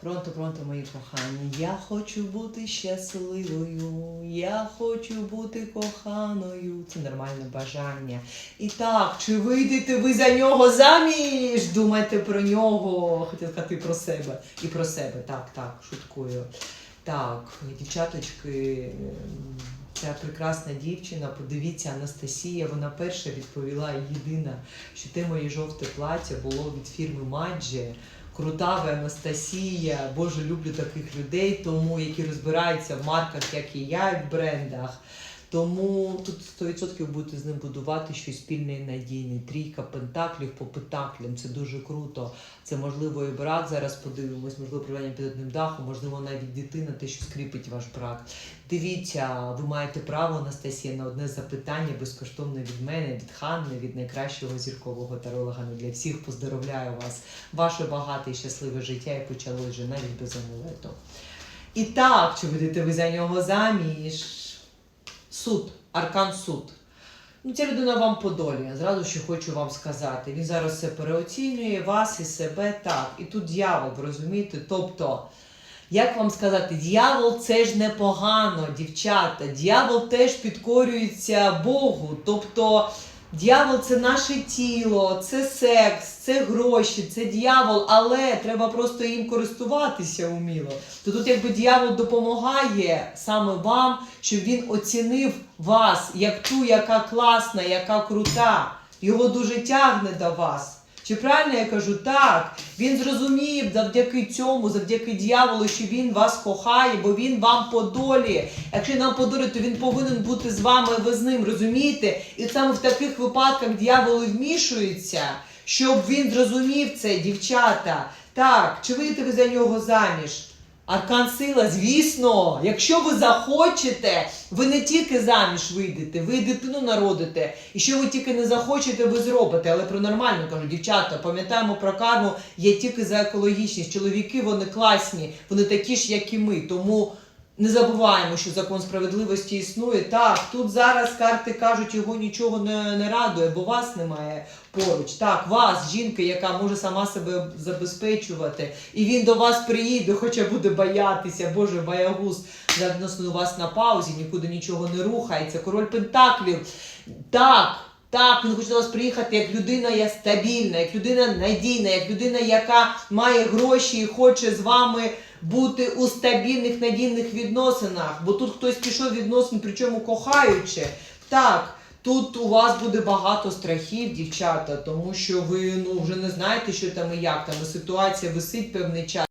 Пронто, пронто, мої кохані. Я хочу бути щасливою, я хочу бути коханою. Це нормальне бажання. І так, чи вийдете ви за нього заміж? Думайте про нього. Хотів сказати про себе. І про себе. Так, так, шуткую. Так, дівчаточки, ця прекрасна дівчина, подивіться, Анастасія, вона перша відповіла єдина, що те моє жовте плаття було від фірми Маджі. Крута ви Анастасія, Боже, люблю таких людей, тому які розбираються в марках, як і я, і в брендах. Тому тут 100% будете з ним будувати щось спільне і надійне. Трійка пентаклів по пентаклям. Це дуже круто. Це можливо і брак. Зараз подивимось, можливо, проживання під одним дахом, можливо, навіть дитина, те, що скріпить ваш брак. Дивіться, ви маєте право, Анастасія, на одне запитання безкоштовне від мене, від Ханни, від найкращого зіркового таролога. Не для всіх поздоровляю вас. Ваше багате і щасливе життя і почалось вже навіть без амулету. І так, чи будете ви за нього заміж? Суд, аркан суд. Ну, ця людина вам по долі. Зразу ще хочу вам сказати. Він зараз все переоцінює вас і себе так. І тут дьявол, ви розумієте? Тобто, як вам сказати, дьявол це ж непогано, дівчата. Дьявол теж підкорюється Богу. Тобто, дьявол це наше тіло, це секс, це гроші, це дьявол, але треба просто їм користуватися уміло. То тут якби дьявол допомагає саме вам, щоб він оцінив вас як ту, яка класна, яка крута. Його дуже тягне до вас. Чи правильно я кажу? Так. Він зрозумів завдяки цьому, завдяки дьяволу, що він вас кохає, бо він вам по долі. Якщо нам по долі, то він повинен бути з вами, ви з ним, розумієте? І саме в таких випадках дьявол вмішується, щоб він зрозумів це, дівчата. Так, чи вийдете ви за нього заміж? Аркан сила, звісно, якщо ви захочете, ви не тільки заміж вийдете, ви дитину народите. І що ви тільки не захочете, ви зробите. Але про нормально кажу, дівчата, пам'ятаємо про карму, я тільки за екологічність. Чоловіки вони класні, вони такі ж, як і ми. Тому не забуваємо, що закон справедливості існує. Так, тут зараз карти кажуть, його нічого не, не радує, бо вас немає поруч. Так, вас, жінка, яка може сама себе забезпечувати, і він до вас приїде, хоча буде боятися, Боже, боягуз відносно вас на паузі, нікуди нічого не рухається. Король Пентаклів. Так. Так, він хоче до вас приїхати як людина я стабільна, як людина надійна, як людина, яка має гроші і хоче з вами бути у стабільних надійних відносинах. Бо тут хтось пішов відносин, причому кохаючи. Так, тут у вас буде багато страхів, дівчата, тому що ви ну вже не знаєте, що там і як там. Ситуація висить певний час.